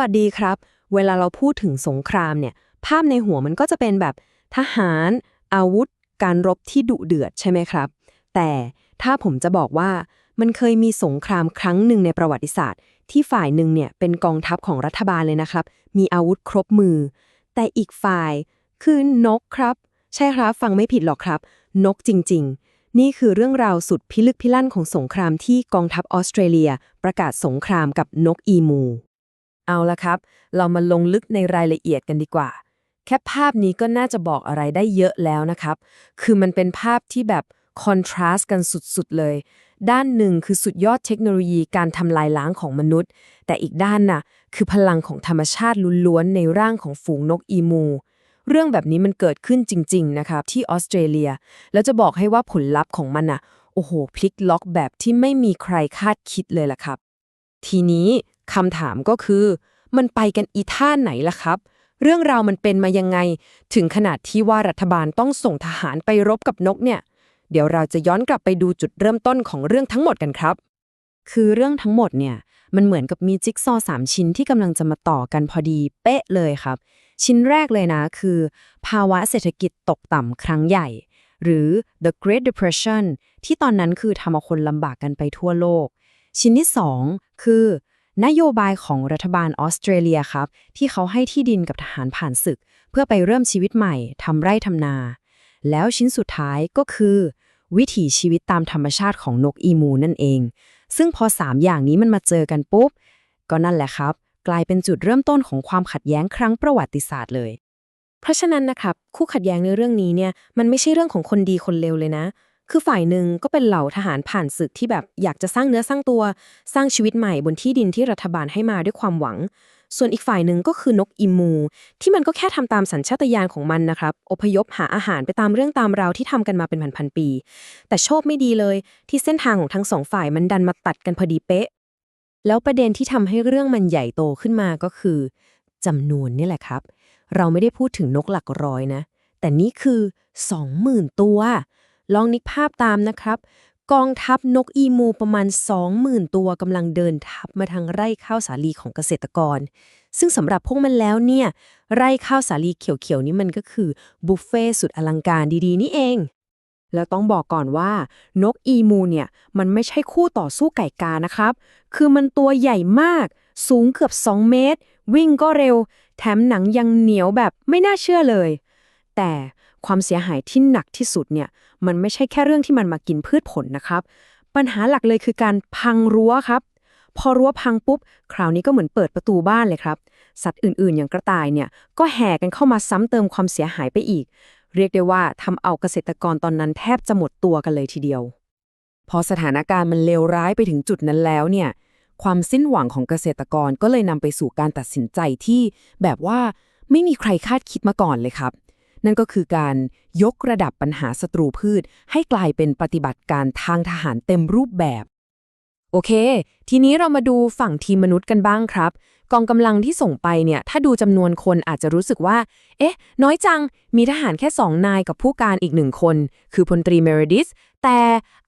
วัสดีครับ เวลาเราพูดถึงสงครามเนี่ย ภาพในหัวมันก็จะเป็นแบบทหาร อาวุธ การรบที่ดุเดือดใช่ไหมครับ แต่ถ้าผมจะบอกว่ามันเคยมีสงครามครั้งหนึ่งในประวัติศาสตร์ ที่ฝ่ายหนึ่งเนี่ยเป็นกองทัพของรัฐบาลเลยนะครับ มีอาวุธครบมือ แต่อีกฝ่ายคือนกครับ ใช่ครับฟังไม่ผิดหรอกครับ นกจริง ๆ นี่คือเรื่องราวสุดพิลึกพิลั่นของสงครามที่กองทัพออสเตรเลีย ประกาศสงครามกับนกอีมู เอาละครับ เรามาลงลึกในรายละเอียดกันดีกว่า แค่ภาพนี้ก็น่าจะบอกอะไรได้เยอะแล้วนะครับ คือมันเป็นภาพที่แบบคอนทราสต์กันสุดๆเลย ด้านหนึ่งคือสุดยอดเทคโนโลยีการทำลายล้างของมนุษย์ แต่อีกด้านน่ะ คือพลังของธรรมชาติล้วนๆในร่างของฝูงนกอีมู เรื่องแบบนี้มันเกิดขึ้นจริง ๆ นะครับ ที่ออสเตรเลีย แล้วจะบอกให้ว่าผลลัพธ์ของมันน่ะ โอ้โห พลิกล็อกแบบที่ไม่มีใครคาดคิดเลยล่ะครับ ทีนี้ คำถามก็คือ มันไปกันอีท่าไหนล่ะครับ เรื่องราวมันเป็นมายังไง ถึงขนาดที่ว่ารัฐบาลต้องส่งทหารไปรบกับนกเนี่ย เดี๋ยวเราจะย้อนกลับไปดูจุดเริ่มต้นของเรื่องทั้งหมดกันครับ คือเรื่องทั้งหมดเนี่ย มันเหมือนกับมีจิ๊กซอว์สามชิ้นที่กำลังจะมาต่อกันพอดีเป๊ะเลยครับ ชิ้นแรกเลยนะคือ ภาวะเศรษฐกิจตกต่ำครั้งใหญ่ หรือ the Great Depression ที่ตอนนั้นคือทำเอาคนลำบากกันไปทั่วโลก ชิ้นที่ 2 คือ นโยบายของรัฐบาลออสเตรเลียครับ ที่เขาให้ที่ดินกับทหารผ่านศึก เพื่อไปเริ่มชีวิตใหม่ทำไร่ทำนา แล้วชิ้นสุดท้ายก็คือ วิถีชีวิตตามธรรมชาติของนกอีมูนั่นเอง ซึ่งพอ 3 อย่างนี้มันมาเจอกันปุ๊บ ก็นั่นแหละครับ กลายเป็นจุดเริ่มต้นของความขัดแย้งครั้งประวัติศาสตร์เลย เพราะฉะนั้นนะครับคู่ขัดแย้งในเรื่องนี้เนี่ยมันไม่ใช่เรื่องของคนดีคนเลวเลยนะ คือฝ่ายหนึ่งก็เป็นเหล่าทหารผ่านศึกที่แบบอยากจะสร้างเนื้อสร้างตัว สร้างชีวิตใหม่บนที่ดินที่รัฐบาลให้มาด้วยความหวัง ส่วนอีกฝ่ายหนึ่งก็คือนกอิมู ที่มันก็แค่ทำตามสัญชาตญาณของมันนะครับ อพยพหาอาหารไปตามเรื่องตามราวที่ทำกันมาเป็นพันๆปี แต่โชคไม่ดีเลย ที่เส้นทางของทั้งสองฝ่ายมันดันมาตัดกันพอดีเป๊ะ แล้วประเด็นที่ทำให้เรื่องมันใหญ่โตขึ้นมาก็คือจำนวนนี่แหละครับ เราไม่ได้พูดถึงนกหลักร้อยนะ แต่นี่คือ 20,000 ตัว ลองนึกภาพตามนะครับ กองทัพนกอีมูประมาณ 20,000 ตัวกำลังเดินทับมาทางไร่ข้าวสาลีของเกษตรกร ซึ่งสำหรับพวกมันแล้วเนี่ย ไร่ข้าวสาลีเขียวๆนี่มันก็คือบุฟเฟ่สุดอลังการดีๆ นี่เองแล้วต้องบอกก่อนว่า นกอีมูเนี่ย มันไม่ใช่คู่ต่อสู้ไก่กานะครับ คือมันตัวใหญ่มาก สูงเกือบ 2 เมตร วิ่งก็เร็ว แถมหนังยังเหนียวแบบไม่น่าเชื่อเลย แต่ ความเสียหายที่หนักที่สุดเนี่ยมันไม่ใช่แค่เรื่องที่มันมากินพืชผลนะครับ ปัญหาหลักเลยคือการพังรั้วครับ พอรั้วพังปุ๊บ คราวนี้ก็เหมือนเปิดประตูบ้านเลยครับ สัตว์อื่นๆ อย่างกระต่ายเนี่ยก็แห่กันเข้ามาซ้ำเติมความเสียหายไปอีก เรียกได้ว่าทำเอาเกษตรกรตอนนั้นแทบจะหมดตัวกันเลยทีเดียว พอสถานการณ์มันเลวร้ายไปถึงจุดนั้นแล้วเนี่ยความสิ้นหวังของเกษตรกรก็เลยนำไปสู่การตัดสินใจที่แบบว่าไม่มีใครคาดคิดมาก่อนเลยครับ นั่นก็คือการยกระดับปัญหาศัตรูพืช ให้กลายเป็นปฏิบัติการทางทหารเต็มรูปแบบ โอเค ทีนี้เรามาดูฝั่งทีมมนุษย์กันบ้างครับ กองกำลังที่ส่งไปเนี่ย ถ้าดูจำนวนคนอาจจะรู้สึกว่า เอ๊ะ น้อยจัง มีทหารแค่สองนายกับผู้การอีกหนึ่งคน คือพลตรีเมริดิส แต่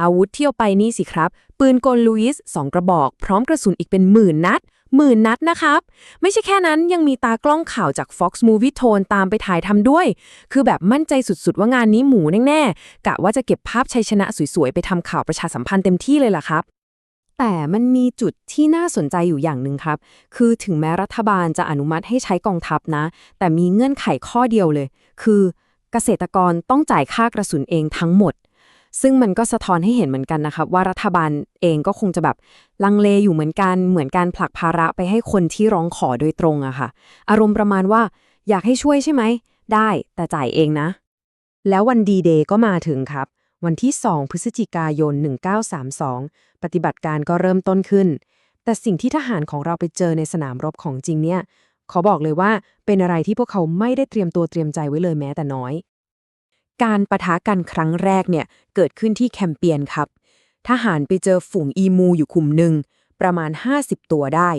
อาวุธที่เอาไปนี่สิครับ ปืนกลลูอิสสองกระบอก พร้อมกระสุนอีกเป็นหมื่นนัด หมื่นนัดนะครับ ไม่ใช่แค่นั้นยังมีตากล้องข่าวจาก Fox Movie Tone ตามไปถ่ายทำด้วย คือแบบมั่นใจสุดๆว่างานนี้หมูแน่ๆ กะว่าจะเก็บภาพชัยชนะสวยๆ ไปทำข่าวประชาสัมพันธ์เต็มที่เลยล่ะครับ แต่มันมีจุดที่น่าสนใจอยู่อย่างหนึ่งครับ คือถึงแม้รัฐบาลจะอนุมัติให้ใช้กองทัพนะ แต่มีเงื่อนไขข้อเดียวเลย คือเกษตรกรต้องจ่ายค่ากระสุนเองทั้งหมด ซึ่งมันก็สะท้อนให้เห็นเหมือนกันนะครับว่ารัฐบาลเองก็คงจะแบบลังเลอยู่เหมือนกันเหมือนการผลักภาระไปให้คนที่ร้องขอโดยตรงอะค่ะ อารมณ์ประมาณว่า อยากให้ช่วยใช่ไหม ได้แต่จ่ายเองนะ แล้ววันดีเดย์ก็มาถึงครับ วันที่ 2 พฤศจิกายน 1932 ปฏิบัติการก็เริ่มต้นขึ้น แต่สิ่งที่ทหารของเราไปเจอในสนามรบของจริงเนี่ยขอบอกเลยว่าเป็นอะไรที่พวกเขาไม่ได้เตรียมตัวเตรียมใจไว้เลยแม้แต่น้อย การประทะกันครั้งแรกเนี่ยเกิดขึ้นที่แคมเปียนครับ ทหารไปเจอฝูงอีมูอยู่คุมหนึ่งประมาณ 50 ตัวได้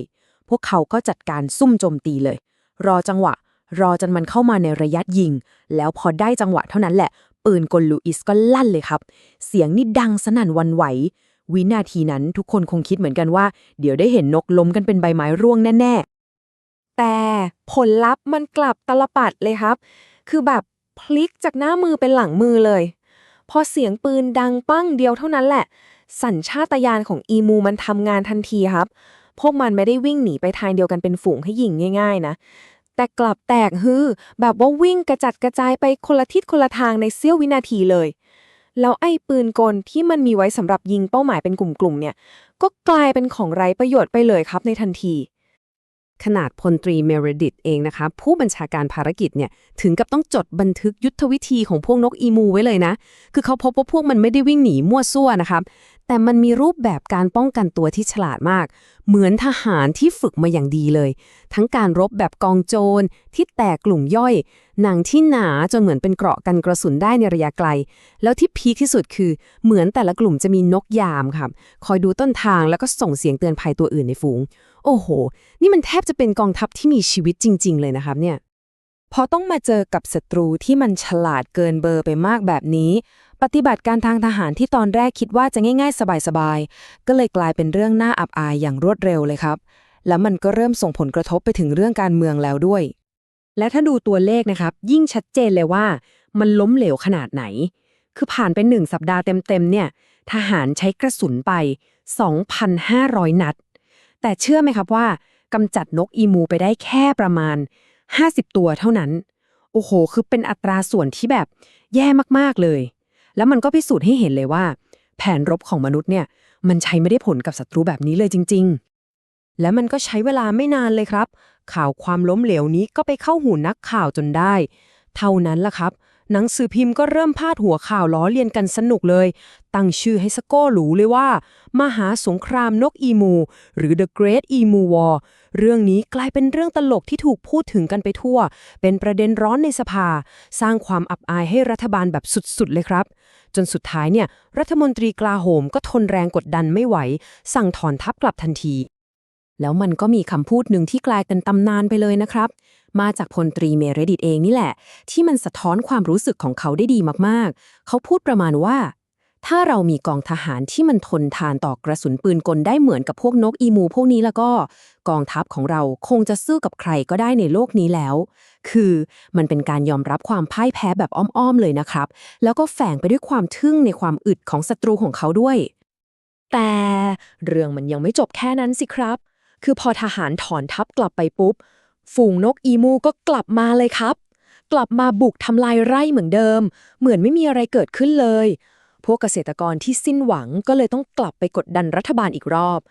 พวกเขาก็จัดการซุ่มโจมตีเลย รอจังหวะ รอจนมันเข้ามาในระยะยิง แล้วพอได้จังหวะเท่านั้นแหละ ปืนกลลูอิสก็ลั่นเลยครับ เสียงนี่ดังสนั่นวันไหว วินาทีนั้นทุกคนคงคิดเหมือนกันว่า เดี๋ยวได้เห็นนกล้มกันเป็นใบไม้ร่วงแน่แต่ผลลัพธ์มันกลับตลปัดเลยครับ คือแบบ พลิกจากหน้ามือเป็นหลังมือเลย พอเสียงปืนดังปั้งเดียวเท่านั้นแหละ สัญชาตญาณของอีมูมันทำงานทันทีครับ พวกมันไม่ได้วิ่งหนีไปทางเดียวกันเป็นฝูงให้ยิงง่าย ๆ นะ แต่กลับแตกฮือ แบบว่าวิ่งกระจัดกระจายไปคนละทิศคนละทางในเสี้ยววินาทีเลย แล้วไอ้ปืนกลที่มันมีไว้สำหรับยิงเป้าหมายเป็นกลุ่มๆเนี่ย ก็กลายเป็นของไร้ประโยชน์ไปเลยครับในทันที ขนาดพลตรีเมริดิตเองนะคะ ผู้บัญชาการภารกิจเนี่ยถึงกับต้องจดบันทึกยุทธวิธีของพวกนกอีมูไว้เลยนะ คือเขาพบว่าพวกมันไม่ได้วิ่งหนีมั่วซั่วนะครับ แต่มันมีรูปแบบการป้องกันตัวที่ฉลาดมาก เหมือนทหารที่ฝึกมาอย่างดีเลย ทั้งการรบแบบกองโจรที่แตกกลุ่มย่อย หนังที่หนาจนเหมือนเป็นเกราะกันกระสุนได้ในระยะไกล แล้วที่พีคที่สุดคือ เหมือนแต่ละกลุ่มจะมีนกยามครับคอยดูต้นทางแล้วก็ส่งเสียงเตือนภัยตัวอื่นในฝูง โอ้โห นี่มันแทบจะเป็นกองทัพที่มีชีวิตจริง ๆ เลยนะครับเนี่ยพอต้องมาเจอกับศัตรูที่มันฉลาดเกินเบอร์ไปมากแบบนี้ ปฏิบัติการทางทหารที่ตอนแรกคิดว่าจะง่าย ๆ สบายๆ ก็เลยกลายเป็นเรื่องน่าอับอายอย่างรวดเร็วเลยครับ แล้วมันก็เริ่มส่งผลกระทบไปถึงเรื่องการเมืองแล้วด้วย และถ้าดูตัวเลขนะครับ ยิ่งชัดเจนเลยว่า มันล้มเหลวขนาดไหน คือผ่านไปหนึ่งสัปดาห์เต็มๆเนี่ย ทหารใช้กระสุนไป 2,500 นัด แต่เชื่อไหมครับว่ากำจัดนกอีมูไปได้แค่ประมาณ 50 ตัวเท่านั้น โอ้โห คือเป็นอัตราส่วนที่แบบแย่มากๆเลย แล้วมันก็พิสูจน์ให้เห็นเลยว่า แผนรบของมนุษย์เนี่ย มันใช้ไม่ได้ผลกับศัตรูแบบนี้เลยจริง ๆ และมันก็ใช้เวลาไม่นานเลยครับ ข่าวความล้มเหลวนี้ก็ไปเข้าหูนักข่าวจนได้ เท่านั้นล่ะครับ หนังสือพิมพ์ก็เริ่มพาดหัวข่าวล้อเลียนกันสนุกเลย ตั้งชื่อให้สโก้หรูเลยว่า มหาสงครามนกอีมู หรือ The Great Emu War เรื่องนี้กลายเป็นเรื่องตลกที่ถูกพูดถึงกันไปทั่ว เป็นประเด็นร้อนในสภา สร้างความอับอายให้รัฐบาลแบบสุดๆ เลยครับ จนสุดท้ายเนี่ยรัฐมนตรีกลาโหมก็ทนแรงกดดันไม่ไหว สั่งถอนทัพกลับทันที แล้วมันก็มีคำพูดหนึ่งที่กลายเป็นตำนานไปเลยนะครับ มาจากพลตรีเมเรดิตเองนี่แหละ ที่มันสะท้อนความรู้สึกของเขาได้ดีมากๆ เขาพูดประมาณว่า ถ้าเรามีกองทหารที่มันทนทานต่อกระสุนปืนกลได้เหมือนกับพวกนกอีมูพวกนี้แล้วก็ กองทัพของเราคงจะสู้กับใครก็ได้ในโลกนี้แล้ว คือมันเป็นการยอมรับความพ่ายแพ้แบบอ้อมๆเลยนะครับ แล้วก็แฝงไปด้วยความทึ่งในความอึดของศัตรูของเขาด้วย แต่เรื่องมันยังไม่จบแค่นั้นสิครับ คือพอทหารถอนทัพกลับไปปุ๊บ ฝูงนกอีมูก็กลับมาเลยครับ กลับมาบุกทำลายไร่เหมือนเดิม เหมือนไม่มีอะไรเกิดขึ้นเลย พวกเกษตรกรที่สิ้นหวังก็เลยต้องกลับไปกดดันรัฐบาลอีกรอบ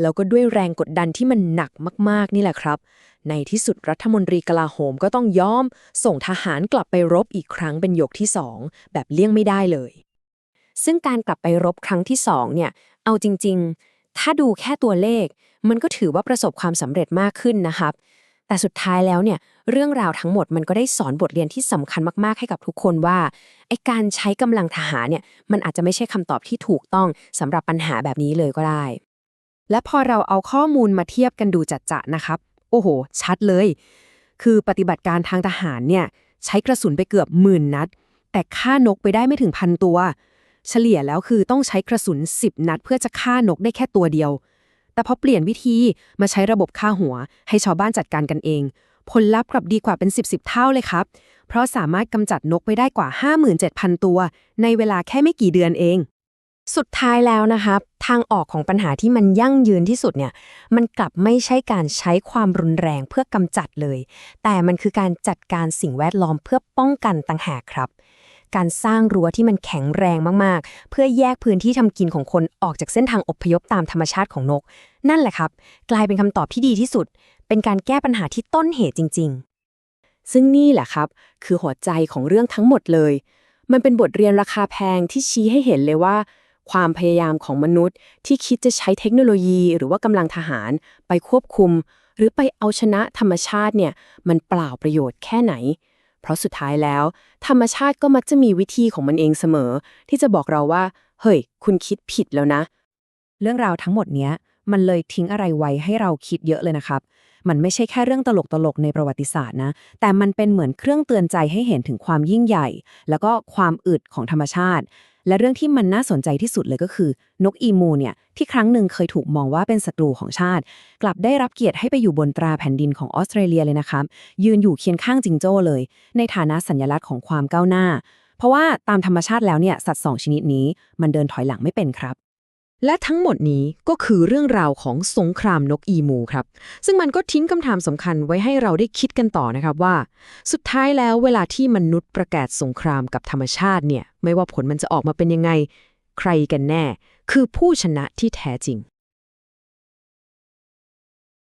แล้วก็ด้วยแรงกดดันที่มันหนักมาก ๆ นี่แหละครับ ในที่สุดรัฐมนตรีกลาโหมก็ต้องยอม ส่งทหารกลับไปรบอีกครั้งเป็นยกที่สองแบบเลี่ยงไม่ได้เลย ซึ่งการกลับไปรบครั้งที่สองเนี่ย เอาจริง ๆ ถ้าดูแค่ตัวเลข มันก็ถือว่าประสบความสำเร็จมากขึ้นนะครับ แต่สุดท้ายแล้วเนี่ยเรื่องราวทั้งหมดมันก็ได้สอนบทเรียนที่สำคัญมาก ๆ ให้กับทุกคนว่าไอการใช้กำลังทหารเนี่ยมันอาจจะไม่ใช่คำตอบที่ถูกต้องสำหรับปัญหาแบบนี้เลยก็ได้ และพอเราเอาข้อมูลมาเทียบกันดูจัดจะนะครับ โอ้โห ชัดเลย คือปฏิบัติการทางทหารเนี่ยใช้กระสุนไปเกือบหมื่นนัด แต่ฆ่านกไปได้ไม่ถึงพันตัว เฉลี่ยแล้วคือต้องใช้กระสุน 10 นัด เพื่อจะฆ่านกได้แค่ตัวเดียว แต่พอเปลี่ยนวิธีมาใช้ระบบฆ่าหัว ให้ชาวบ้านจัดการกันเอง ผลลัพธ์กลับดีกว่าเป็น 10 10เท่าเลยครับ เพราะสามารถกำจัดนกไปได้กว่า 57,000 ตัว ในเวลาแค่ไม่กี่เดือนเอง สุดท้ายแล้วนะครับ ทางออกของปัญหาที่มันยั่งยืนที่สุดเนี่ย มันกลับไม่ใช่การใช้ความรุนแรงเพื่อกำจัดเลย แต่มันคือการจัดการสิ่งแวดล้อมเพื่อป้องกันต่างหากครับ การสร้างรั้วที่มันแข็งแรงมากๆ เพื่อแยกพื้นที่ทำกินของคนออกจากเส้นทางอพยพตามธรรมชาติของนก นั่นแหละครับ กลายเป็นคำตอบที่ดีที่สุด เป็นการแก้ปัญหาที่ต้นเหตุจริง ๆ ซึ่งนี่แหละครับ คือหัวใจของเรื่องทั้งหมดเลย มันเป็นบทเรียนราคาแพงที่ชี้ให้เห็นเลยว่าความพยายามของมนุษย์ที่คิดจะใช้เทคโนโลยี หรือว่ากำลังทหาร ไปควบคุม หรือไปเอาชนะธรรมชาติเนี่ย มันเปล่าประโยชน์แค่ไหน เพราะสุดท้ายแล้ว ธรรมชาติก็มักจะมีวิธีของมันเองเสมอ ที่จะบอกเราว่า เฮ้ย คุณคิดผิดแล้วนะ เรื่องราวทั้งหมดเนี้ย มันเลยทิ้งอะไรไว้ให้เราคิดเยอะเลยนะครับ มันไม่ใช่แค่เรื่องตลกๆในประวัติศาสตร์นะ แต่มันเป็นเหมือนเครื่องเตือนใจให้เห็นถึงความยิ่งใหญ่ แล้วก็ความอึดของธรรมชาติ และเรื่องที่มันน่าสนใจที่สุดเลยก็คือ นกอีมูเนี่ยที่ครั้งหนึ่งเคยถูกมองว่าเป็นศัตรูของชาติ กลับได้รับเกียรติให้ไปอยู่บนตราแผ่นดินของออสเตรเลียเลยนะครับยืนอยู่เคียงข้างจิงโจ้เลย ในฐานะสัญลักษณ์ของความก้าวหน้า เพราะว่าตามธรรมชาติแล้วเนี่ยสัตว์สองชนิดนี้ มันเดินถอยหลังไม่เป็นครับ และทั้งหมดนี้ก็คือเรื่องราวของสงครามนกอีมูครับ ซึ่งมันก็ทิ้งคำถามสำคัญไว้ให้เราได้คิดกันต่อนะครับว่า สุดท้ายแล้วเวลาที่มนุษย์ประกาศสงครามกับธรรมชาติเนี่ย ไม่ว่าผลมันจะออกมาเป็นยังไง ใครกันแน่ คือผู้ชนะที่แท้จริง